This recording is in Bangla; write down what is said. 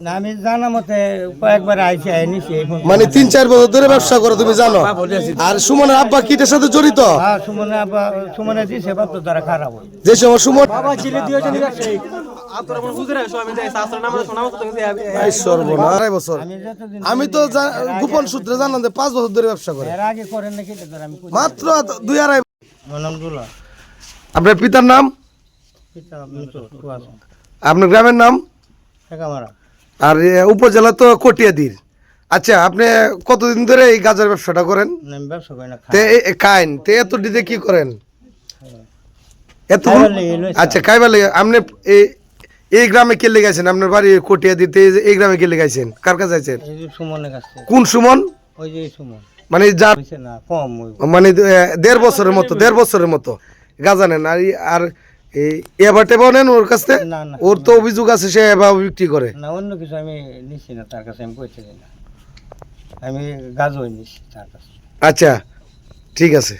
আমি জানা মতে কয়েকবার আইসি মানে তিন চার বছর ধরে ব্যবসা করো তুমি জানো? আর সুমনের আব্বা কিটার সাথে জড়িত? হ্যাঁ দিছে তো তারা খারাপ যে সময় সুমন আমি তো গোপন সূত্রে জানলাম যে পাঁচ বছর ধরে ব্যবসা করে। এর আগে করেন নাকি এটা ধর আমি কই মাত্র দুই আড়াই আপনার পিতার নাম? আপনার গ্রামের নাম? আর উপজেলা তো কটিয়াদির। আচ্ছা আপনি কতদিন ধরে এই গাজার ব্যবসাটা করেন? খাইন। তে এত দিতে কি করেন? এত। আচ্ছা খাইবার লেগে আপনি এই- এই গ্রামে কে লেগেছেন আপনার বাড়ি কটিয়াদিতে এই যে- এই গ্রামে কে লেগেছেন কার কাছে আছেন? কোন সুমন? ওই যে মানে মানে দেড় বছরের মতো দেড় বছরের মতো। গাজা নেন আর এই এবার টেবাও নেন ওর কাছে না না ওর তো অভিযোগ আছে সে এবার বিক্রি করে। না অন্য কিছু আমি নিছি না তার কাছে আমি কইতে না। আমি গাজই নিছি তার কাছে। আচ্ছা ঠিক আছে।